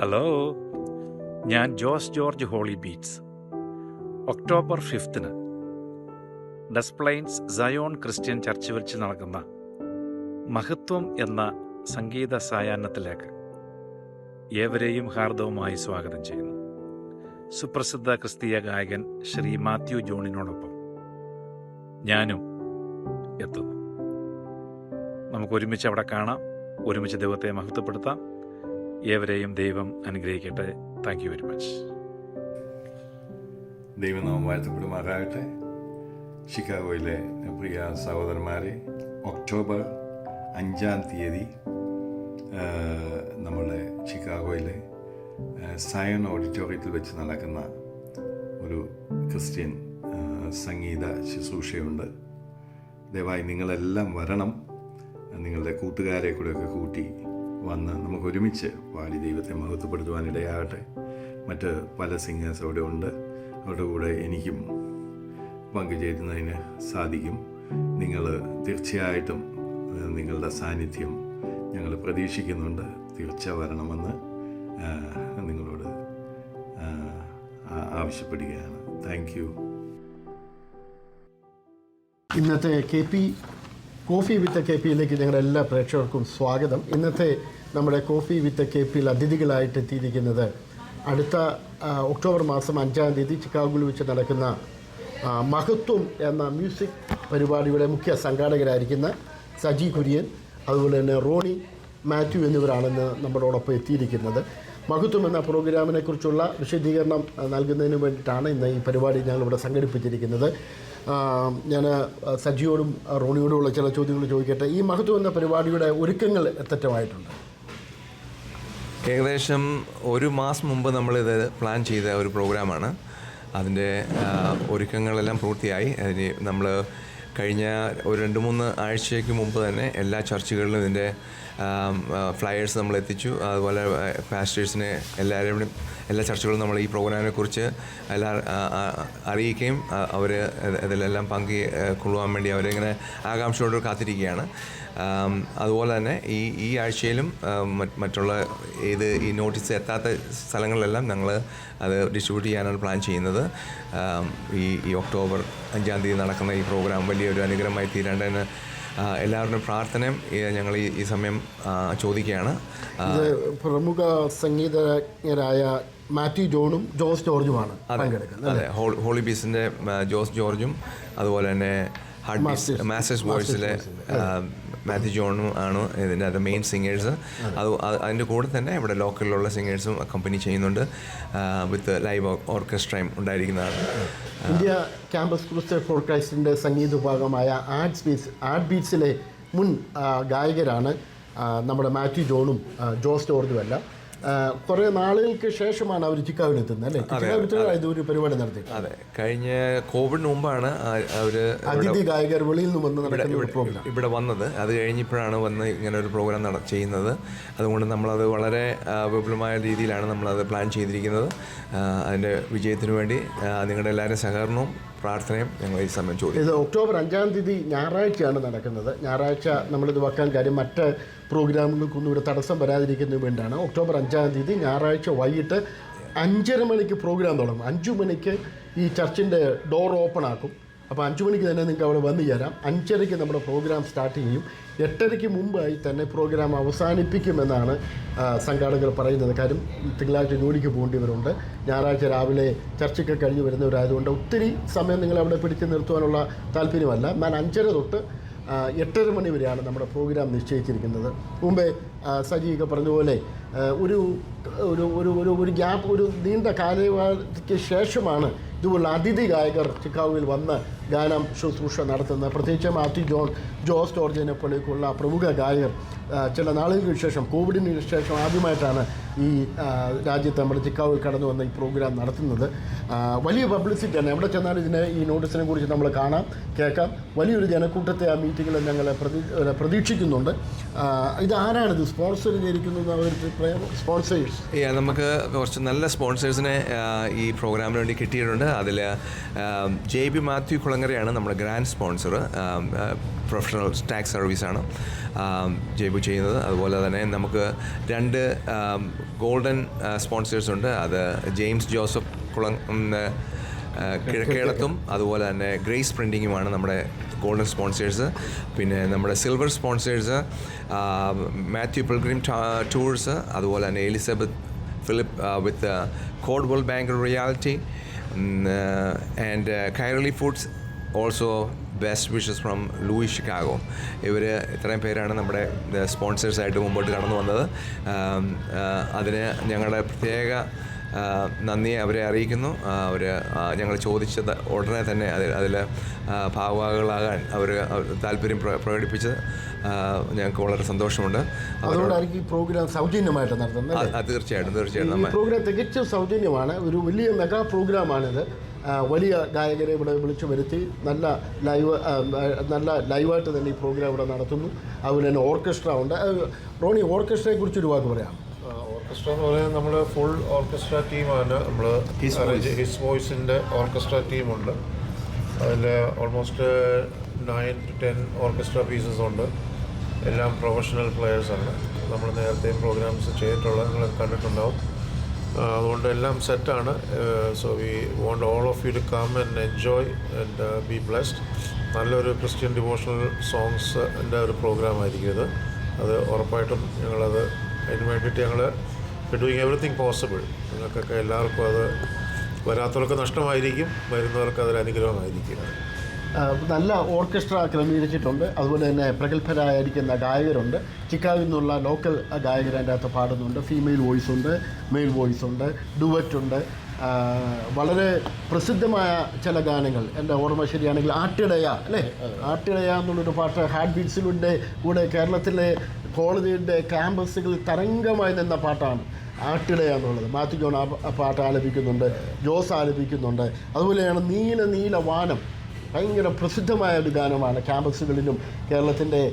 Hello ഞാൻ Jose George Holy Beats. October ഫിഫ്ത്തിന് Des Plaines Zion Christian church വെച്ച് നടക്കുന്ന മഹത്വം എന്ന സംഗീത സായാഹ്നത്തിലേക്ക് ഏവരെയും ഹാർദവുമായി സ്വാഗതം ചെയ്യുന്നു. സുപ്രസിദ്ധ ക്രിസ്തീയ ഗായകൻ ശ്രീ മാത്യു ജോണിനോടൊപ്പം ഞാനും എത്തുന്നു. നമുക്ക് ഒരുമിച്ച് അവിടെ കാണാം. ഒരുമിച്ച് ദൈവത്തെ മഹത്വപ്പെടുത്താം. ഏവരെയും ദൈവം അനുഗ്രഹിക്കട്ടെ. താങ്ക് യു വെരി മച്ച് ദൈവനാമം വാഴ്ത്തപ്പെടുമാറാകട്ടെ. ഷിക്കാഗോയിലെ പ്രിയ സഹോദരന്മാരെ ഒക്ടോബർ അഞ്ചാം തീയതി നമ്മുടെ ഷിക്കാഗോയിലെ സയൺ ഓഡിറ്റോറിയത്തിൽ വെച്ച് നടക്കുന്ന ഒരു ക്രിസ്ത്യൻ സംഗീത ശുശ്രൂഷയുണ്ട്. ദയവായി നിങ്ങളെല്ലാം വരണം. നിങ്ങളുടെ കൂട്ടുകാരെ കൂടെയൊക്കെ കൂട്ടി വന്ന് നമുക്ക് ഒരുമിച്ച് പാടി ദൈവത്തെ മഹത്വപ്പെടുത്തുവാനിടയാകട്ടെ. മറ്റ് പല സിംഗേഴ്സ് അവിടെ ഉണ്ട്. അവരുടെ കൂടെ എനിക്കും പങ്കുചേരുന്നതിന് സാധിക്കും. നിങ്ങൾ തീർച്ചയായിട്ടും നിങ്ങളുടെ സാന്നിധ്യം ഞങ്ങൾ പ്രതീക്ഷിക്കുന്നുണ്ട്. തീർച്ച വരണമെന്ന് നിങ്ങളോട് ആവശ്യപ്പെടുകയാണ്. Thank you. ഇന്നത്തെ K P coffee with K പിയിലേക്ക് ഞങ്ങളുടെ എല്ലാ പ്രേക്ഷകർക്കും സ്വാഗതം. ഇന്നത്തെ നമ്മുടെ കോഫി വിത്ത് കെ പിയിൽ അതിഥികളായിട്ട് എത്തിയിരിക്കുന്നത് അടുത്ത ഒക്ടോബർ മാസം അഞ്ചാം തീയതി ചിക്കാഗോയിൽ വെച്ച് നടക്കുന്ന മഹത്വം എന്ന മ്യൂസിക് പരിപാടിയുടെ മുഖ്യ സംഘാടകരായിരിക്കുന്ന സജി കുര്യൻ അതുപോലെ തന്നെ റോണി മാത്യു എന്നിവരാണെന്ന് നമ്മളോടൊപ്പം എത്തിയിരിക്കുന്നത്. മഹത്വം എന്ന പ്രോഗ്രാമിനെക്കുറിച്ചുള്ള വിശദീകരണം നൽകുന്നതിന് വേണ്ടിയിട്ടാണ് ഇന്ന് ഈ പരിപാടി ഞങ്ങളിവിടെ സംഘടിപ്പിച്ചിരിക്കുന്നത്. ഞാൻ സജിയോടും റോണിയോടുമുള്ള ചില ചോദ്യങ്ങൾ ചോദിക്കട്ടെ. ഈ മഹത്വം എന്ന പരിപാടിയുടെ ഒരുക്കങ്ങൾ എത്തറ്റമായിട്ടുണ്ട്. ഏകദേശം ഒരു മാസം മുമ്പ് നമ്മളിത് പ്ലാൻ ചെയ്ത ഒരു പ്രോഗ്രാമാണ്. അതിന്റെ ഒരുക്കങ്ങളെല്ലാം പൂർത്തിയായി. അതിന് നമ്മൾ കഴിഞ്ഞ ഒരു രണ്ട് മൂന്ന് ആഴ്ചയ്ക്ക് മുമ്പ് തന്നെ എല്ലാ ചർച്ചുകളിലും ഇതിന്റെ ഫ്ലയേഴ്സ് നമ്മൾ എത്തിച്ചു. അതുപോലെ പാസ്റ്റേഴ്സിനെ എല്ലാവരും എല്ലാ ചർച്ചകളും നമ്മൾ ഈ പ്രോഗ്രാമിനെ കുറിച്ച് എല്ലാ അറിയിക്കുകയും അവർ ഇതിലെല്ലാം പങ്കി കൊള്ളുവാൻ വേണ്ടി അവരിങ്ങനെ ആകാംക്ഷയോട് കാത്തിരിക്കുകയാണ്. അതുപോലെ തന്നെ ഈ ഈ ആഴ്ചയിലും മറ്റുള്ള ഇത് ഈ നോട്ടീസ് എത്താത്ത സ്ഥലങ്ങളിലെല്ലാം ഞങ്ങൾ അത് ഡിസ്ട്രിബ്യൂട്ട് ചെയ്യാനാണ് പ്ലാൻ ചെയ്യുന്നത്. ഈ ഈ ഒക്ടോബർ അഞ്ചാം തീയതി നടക്കുന്ന ഈ പ്രോഗ്രാം വലിയൊരു അനുഗ്രഹമായി തീരേണ്ടതിന് എല്ലാവരുടെയും പ്രാർത്ഥനയും ഞങ്ങൾ ഈ ഈ സമയം ചോദിക്കുകയാണ്. പ്രമുഖ സംഗീതജ്ഞരായ മാത്യു ജോണും ജോസ് ജോർജുമാണ് അതെ ഹോളി ബീസിന്റെ ജോസ് ജോർജും അതുപോലെ തന്നെ ഹാർട്ട് ബീസ് മാസ്റ്റേഴ്സ്- വോയിസിലെ മാത്യു ജോണും ആണ് ഇതിന്റെ അത് മെയിൻ സിംഗേഴ്സ് അത്. അത് അതിന്റെ കൂടെ തന്നെ ഇവിടെ ലോക്കലിലുള്ള സിംഗേഴ്സും കമ്പനി ചെയ്യുന്നുണ്ട്. വിത്ത് ലൈവ് ഓർക്കസ്ട്രയും ഉണ്ടായിരിക്കുന്നതാണ്. ഇന്ത്യ ക്യാമ്പസ് ക്രിസ്റ്റർ ഫോർ ക്രൈസ്റ്റിന്റെ സംഗീത വിഭാഗമായ ആർട്സ് ബീറ്റ്സ് ആർട്ട് ബീറ്റ്സിലെ മുൻ ഗായകരാണ് നമ്മുടെ മാത്യു ജോണും ജോസ് ജോർജും എല്ലാം. ആ, കുറേ നാളുകൾക്ക് ശേഷമാണ് അവർ ചിക്കാഗോയിൽ എത്തുന്നത് അല്ലേ? ഇത് ഒരു പരിപാടി നടത്തി. അതെ കഴിഞ്ഞ കോവിഡിന് മുമ്പാണ് അവർ അതിഥി ഗായകർ വെളിയിൽ നിന്ന് വന്ന് നടക്കുന്ന ഇവിടെ വന്നത്. അത് കഴിഞ്ഞപ്പോഴാണ് വന്ന് ഇങ്ങനെ ഒരു പ്രോഗ്രാം നട ചെയ്യുന്നത്. അതുകൊണ്ട് നമ്മളത് വളരെ വിപുലമായ രീതിയിലാണ് നമ്മളത് പ്ലാൻ ചെയ്തിരിക്കുന്നത്. അതിന്റെ വിജയത്തിന് വേണ്ടി നിങ്ങളുടെ എല്ലാവരും സഹകരണവും പ്രാർത്ഥനയും ഞങ്ങൾ ഈ സമയം ചോദിക്കും. ഇത് ഒക്ടോബർ അഞ്ചാം തീയതി ഞായറാഴ്ചയാണ് നടക്കുന്നത്. ഞായറാഴ്ച നമ്മളിത് വെക്കാൻ കാര്യം മറ്റ് പ്രോഗ്രാമുകൾക്കൊന്നും ഇവിടെ തടസ്സം വരാതിരിക്കുന്നതിന് വേണ്ടിയാണ്. ഒക്ടോബർ അഞ്ചാം തീയതി ഞായറാഴ്ച വൈകിട്ട് അഞ്ചര മണിക്ക് പ്രോഗ്രാം തുടങ്ങും. അഞ്ചു മണിക്ക് ഈ ചർച്ചിന്റെ ഡോർ ഓപ്പൺ ആക്കും. അപ്പോൾ അഞ്ചു മണിക്ക് തന്നെ നിങ്ങൾക്ക് അവിടെ വന്നു ചേരാം. അഞ്ചരയ്ക്ക് നമ്മുടെ പ്രോഗ്രാം സ്റ്റാർട്ട് ചെയ്യും. എട്ടരയ്ക്ക് മുമ്പായി തന്നെ പ്രോഗ്രാം അവസാനിപ്പിക്കുമെന്നാണ് സംഘാടകർ പറയുന്നത്. കാര്യം തിങ്കളാഴ്ച ജോലിക്ക് പോകേണ്ടിവരുണ്ട്. ഞായറാഴ്ച രാവിലെ ചർച്ചയ്ക്ക് കഴിഞ്ഞ് വരുന്നവരായതുകൊണ്ട് ഒത്തിരി സമയം നിങ്ങൾ അവിടെ പിടിച്ചു നിർത്തുവാനുള്ള താല്പര്യമല്ല. ഞാൻ അഞ്ചര തൊട്ട് എട്ടര മണി വരെയാണ് നമ്മുടെ പ്രോഗ്രാം നിശ്ചയിച്ചിരിക്കുന്നത്. മുമ്പേ സജിയൊക്കെ പറഞ്ഞതുപോലെ ഒരു ഒരു ഒരു ഒരു ഒരു ഗ്യാപ്പ് ഒരു നീണ്ട കാലയളവിക്ക് ശേഷമാണ് ഇതുപോലുള്ള അതിഥി ഗായകർ ചിക്കാഗോയിൽ വന്ന് ഗാനം ശുശ്രൂഷ നടത്തുന്നത് പ്രത്യേകിച്ച് മാത്യു ജോൺ ജോസ് ജോർജിനെ പോലെയൊക്കെയുള്ള പ്രമുഖ ഗായകർ ചില നാളുകൾക്ക് ശേഷം കോവിഡിന് ശേഷം ആദ്യമായിട്ടാണ് ഈ രാജ്യത്ത് നമ്മുടെ ചിക്കാവിൽ കടന്നു വന്ന ഈ പ്രോഗ്രാം നടത്തുന്നത്. വലിയ പബ്ലിസിറ്റി പബ്ലിസിറ്റിയാണ് എവിടെ ചെന്നാലും ഇതിനെ ഈ നോട്ടീസിനെ കുറിച്ച് നമ്മൾ കാണാം കേൾക്കാം. വലിയൊരു ജനക്കൂട്ടത്തെ ആ മീറ്റിങ്ങിൽ ഞങ്ങൾ പ്രതി പ്രതീക്ഷിക്കുന്നുണ്ട്. ഇത് ആരാണ് ഇത് സ്പോൺസർ ചെയ്തിരിക്കുന്നത് സ്പോൺസേഴ്സ് നമുക്ക് കുറച്ച് നല്ല സ്പോൺസേഴ്സിനെ ഈ പ്രോഗ്രാമിന് വേണ്ടി കിട്ടിയിട്ടുണ്ട്. അതിൽ ജെ ബി മാത്യു കുളങ്ങരയാണ് നമ്മുടെ ഗ്രാൻഡ് സ്പോൺസർ പ്രൊഫഷണൽ ടാക്സ് സർവീസാണ് ജയ്ബു ചെയ്യുന്നത്. അതുപോലെ തന്നെ നമുക്ക് രണ്ട് ഗോൾഡൻ സ്പോൺസേഴ്സ് ഉണ്ട്. അത് ജെയിംസ് ജോസഫ് കുളം കിഴക്കേളത്തും അതുപോലെ തന്നെ ഗ്രേസ് പ്രിന്റിങ്ങുമാണ് നമ്മുടെ ഗോൾഡൻ സ്പോൺസേഴ്സ്. പിന്നെ നമ്മുടെ silver sponsors Mathew pilgrim tours അതുപോലെ തന്നെ Elizabeth Philip with Coldwell bank realty and Kairali foods also best wishes from Louie Chicago ഇവർ ഇത്രയും പേരാണ് നമ്മുടെ സ്പോൺസേഴ്സായിട്ട് മുമ്പോട്ട് കടന്നു വന്നത്. അതിന് ഞങ്ങളുടെ പ്രത്യേക നന്ദി അവരെ അറിയിക്കുന്നു. അവർ ഞങ്ങൾ ചോദിച്ചത് ഉടനെ തന്നെ അതിൽ അതിൽ ഭാഗവാഹകളാകാൻ അവർ താല്പര്യം പ്ര- പ്രകടിപ്പിച്ചത് ഞങ്ങൾക്ക് വളരെ സന്തോഷമുണ്ട്. അതുകൊണ്ടായിരിക്കും ഈ പ്രോഗ്രാം സൗജന്യമായിട്ട് നടത്തുന്നത് തീർച്ചയായിട്ടും തീർച്ചയായിട്ടും. പ്രോഗ്രാം തികച്ചും സൗജന്യമാണ്. ഒരു വലിയ മെഗാ പ്രോഗ്രാമാണിത് വലിയ ഗായകരെ ഇവിടെ വിളിച്ചു വരുത്തി. നല്ല ലൈവ് നല്ല ലൈവായിട്ട് തന്നെ ഈ പ്രോഗ്രാം ഇവിടെ നടത്തുന്നു. അതുപോലെ തന്നെ ഓർക്കസ്ട്ര ഉണ്ട്. റോണി ഓർക്കസ്ട്രയെ കുറിച്ച് ഒരു വാക്ക് പറയാം ഓർക്കസ്ട്ര എന്ന് പറയുന്നത് നമ്മൾ ഫുൾ ഓർക്കസ്ട്ര ടീമാണ് നമ്മൾ ഹിസ് വോയിസിന്റെ ഓർക്കസ്ട്ര ടീമുണ്ട്. അതിൽ almost nine to ten orchestra pieces ഉണ്ട്. എല്ലാം പ്രൊഫഷണൽ പ്ലെയേഴ്സാണ് നമ്മൾ നേരത്തെ പ്രോഗ്രാംസ് ചെയ്തിട്ടുള്ളത് നിങ്ങൾ കണ്ടിട്ടുണ്ടാവും. അതുകൊണ്ട് എല്ലാം സെറ്റാണ്. So we want all of you to come and enjoy and be blessed നല്ലൊരു ക്രിസ്ത്യൻ ഡിവോഷണൽ സോങ്സിന്റെ ഒരു പ്രോഗ്രാം ആയിരിക്കും ഇത്. അത് ഉറപ്പായിട്ടും ഞങ്ങളത് അതിന് വേണ്ടിയിട്ട് ഞങ്ങൾ ഡൂയിങ് എവറിത്തിങ് പോസിബിൾ നിങ്ങൾക്കൊക്കെ എല്ലാവർക്കും അത് വരാത്തവർക്ക് നഷ്ടമായിരിക്കും വരുന്നവർക്ക് അതൊരു അനുഗ്രഹമായിരിക്കും നല്ല ഓർക്കസ്ട്ര ക്രമീകരിച്ചിട്ടുണ്ട് അതുപോലെ തന്നെ പ്രഗത്ഭരായിരിക്കുന്ന ഗായകരുണ്ട്. ചിക്കാവിൽ നിന്നുള്ള ലോക്കൽ ഗായകർ അകത്ത് പാടുന്നുണ്ട്. ഫീമെയിൽ വോയിസ് ഉണ്ട് മെയിൽ വോയിസ് ഉണ്ട് ഡുവറ്റ് ഉണ്ട്. വളരെ പ്രസിദ്ധമായ ചില ഗാനങ്ങൾ. എന്റെ ഓർമ്മ ശരിയാണെങ്കിൽ ആട്ടിടയ അല്ലേ? ആട്ടിടയ എന്നുള്ളൊരു പാട്ട് ഹാർട്ട് ബീറ്റ്സിലൂടെ കൂടെ കേരളത്തിലെ കോളേജിന്റെ ക്യാമ്പസുകളിൽ തരംഗമായി നിന്ന പാട്ടാണ് ആട്ടിടയ എന്നുള്ളത്. മാത്യു ജോൺ ആ പാട്ട് ആലപിക്കുന്നുണ്ട് ജോസ് ആലപിക്കുന്നുണ്ട്. അതുപോലെയാണ് നീല നീല വാനം. ഭയങ്കര പ്രസിദ്ധമായ ഒരു ഗാനമാണ് ക്യാമ്പസുകളിലും കേരളത്തിന്റെ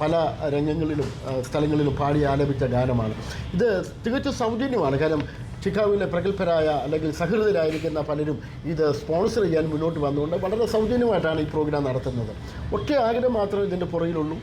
പല രംഗങ്ങളിലും സ്ഥലങ്ങളിലും പാടി ആലപിച്ച ഗാനമാണ്. ഇത് തികച്ചും സൗജന്യമാണ്. കാരണം ചിക്കാഗോയിലെ പ്രഗത്ഭരായ അല്ലെങ്കിൽ സഹൃദരായിരിക്കുന്ന പലരും ഇത് സ്പോൺസർ ചെയ്യാൻ മുന്നോട്ട് വന്നുകൊണ്ട് വളരെ സൗജന്യമായിട്ടാണ് ഈ പ്രോഗ്രാം നടത്തുന്നത്. ഒറ്റ ആഗ്രഹം മാത്രമേ ഇതിന്റെ പുറകിലുള്ളൂ.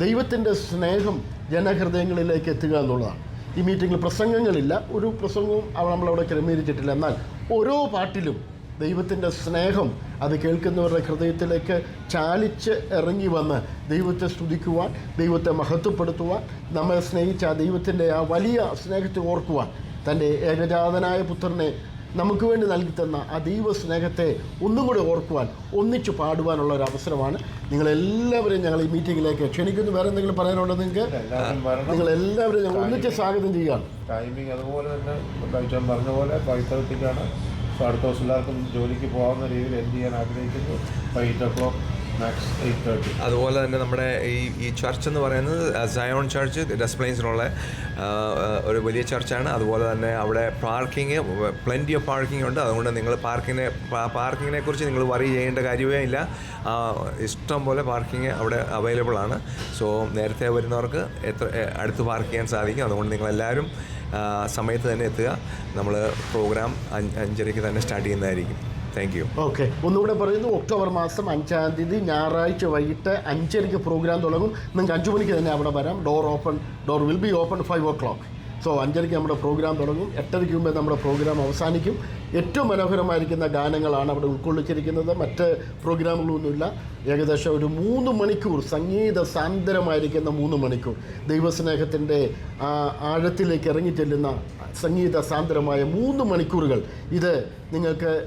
ദൈവത്തിന്റെ സ്നേഹം ജനഹൃദയങ്ങളിലേക്ക് എത്തുക എന്നുള്ളതാണ്. ഈ മീറ്റിങ്ങിൽ പ്രസംഗങ്ങളില്ല. ഒരു പ്രസംഗവും നമ്മളവിടെ ക്രമീകരിച്ചിട്ടില്ല. എന്നാൽ ഓരോ പാട്ടിലും ദൈവത്തിന്റെ സ്നേഹം അത് കേൾക്കുന്നവരുടെ ഹൃദയത്തിലേക്ക് ചാലിച്ച് ഇറങ്ങി വന്ന് ദൈവത്തെ സ്തുതിക്കുവാൻ ദൈവത്തെ മഹത്വപ്പെടുത്തുവാൻ നമ്മെ സ്നേഹിച്ച ആ ദൈവത്തിന്റെ ആ വലിയ സ്നേഹത്തെ ഓർക്കുവാൻ തന്റെ ഏകജാതനായ പുത്രനെ നമുക്ക് വേണ്ടി നൽകി തന്ന ആ ദൈവ സ്നേഹത്തെ ഒന്നും കൂടി ഓർക്കുവാൻ ഒന്നിച്ച് പാടുവാനുള്ള ഒരു അവസരമാണ്. നിങ്ങളെല്ലാവരെയും ഞങ്ങൾ ഈ മീറ്റിംഗിലേക്ക് ക്ഷണിക്കുന്നു. വേറെ എന്തെങ്കിലും പറയാനുണ്ടോ നിങ്ങൾക്ക്? നിങ്ങളെല്ലാവരും ഞങ്ങൾ ഒന്നിച്ച് സ്വാഗതം ചെയ്യുകയാണ്. ടൈമിംഗ് അതുപോലെ തന്നെ പറഞ്ഞ പോലെ സോ അടുത്ത ദിവസം എല്ലാവർക്കും ജോലിക്ക് പോകാവുന്ന രീതിയിൽ എന്ത് ചെയ്യാൻ ആഗ്രഹിക്കുന്നു? എയ്റ്റ് ഒ ക്ലോക്ക് അതുപോലെ തന്നെ നമ്മുടെ ഈ ഈ ചർച്ച് എന്ന് പറയുന്നത് സയോൺ ചർച്ച് ഡെസ്പ്ലെയിൻസിനുള്ള ഒരു വലിയ ചർച്ചാണ് അതുപോലെ തന്നെ അവിടെ പാർക്കിങ് പ്ലെന്റി ഓഫ് പാർക്കിംഗ് ഉണ്ട്. അതുകൊണ്ട് നിങ്ങൾ പാർക്കിങ്ങിനെ പാർക്കിങ്ങിനെ കുറിച്ച് നിങ്ങൾ വറി ചെയ്യേണ്ട കാര്യമേ ഇല്ല. ഇഷ്ടം പോലെ പാർക്കിംഗ് അവിടെ അവൈലബിൾ ആണ്. സോ നേരത്തെ വരുന്നവർക്ക് എത്ര അടുത്ത് പാർക്ക് ചെയ്യാൻ സാധിക്കും. അതുകൊണ്ട് നിങ്ങളെല്ലാവരും സമയത്ത് തന്നെ എത്തുക. നമ്മൾ പ്രോഗ്രാം അഞ്ച് അഞ്ചരയ്ക്ക് തന്നെ സ്റ്റാർട്ട് ചെയ്യുന്നതായിരിക്കും. താങ്ക് യു ഓക്കെ ഒന്നുകൂടെ പറയുന്നു. ഒക്ടോബർ മാസം അഞ്ചാം തീയതി ഞായറാഴ്ച വൈകിട്ട് അഞ്ചരയ്ക്ക് പ്രോഗ്രാം തുടങ്ങും. നിങ്ങൾക്ക് അഞ്ച് മണിക്ക് തന്നെ അവിടെ വരാം. Door open door will be open five o'clock so അഞ്ചരയ്ക്ക് നമ്മുടെ പ്രോഗ്രാം തുടങ്ങും. എട്ടരയ്ക്ക് മുമ്പേ നമ്മുടെ പ്രോഗ്രാം അവസാനിക്കും. ഏറ്റവും മനോഹരമായിരിക്കുന്ന ഗാനങ്ങളാണ് അവിടെ ഉൾക്കൊള്ളിച്ചിരിക്കുന്നത്. മറ്റ് പ്രോഗ്രാമുകളൊന്നുമില്ല. ഏകദേശം ഒരു മൂന്ന് മണിക്കൂർ സംഗീത സാന്ദ്രമായിരിക്കുന്ന മൂന്ന് മണിക്കൂർ. ദൈവസ്നേഹത്തിന്റെ ആഴത്തിലേക്ക് ഇറങ്ങിച്ചെല്ലുന്ന സംഗീത സാന്ദ്രമായ മൂന്ന് മണിക്കൂറുകൾ. ഇത് നിങ്ങൾക്ക്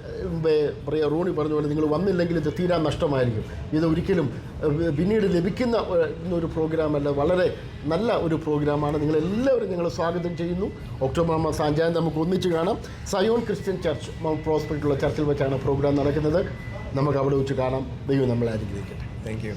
പറയാ റോണി പറഞ്ഞ പോലെ നിങ്ങൾ വന്നില്ലെങ്കിൽ ഇത് തീരാൻ നഷ്ടമായിരിക്കും. ഇത് ഒരിക്കലും പിന്നീട് ലഭിക്കുന്ന ഒരു- പ്രോഗ്രാമല്ല വളരെ നല്ല ഒരു പ്രോഗ്രാമാണ്. നിങ്ങളെല്ലാവരും നിങ്ങളെ സ്വാഗതം ചെയ്യുന്നു. ഒക്ടോബർ മാസം അഞ്ചാം നമുക്ക് ഒന്നിച്ച് കാണാം. Zion Christian church. മൗണ്ട് പ്രോസ്പെക്റ്റുള്ള ചർച്ചിൽ വെച്ചാണ് പ്രോഗ്രാം നടക്കുന്നത്. നമുക്ക് അവിടെ വെച്ച് കാണാം. ദൈവം നമ്മളെ അനുഗ്രഹിക്കട്ടെ. Thank you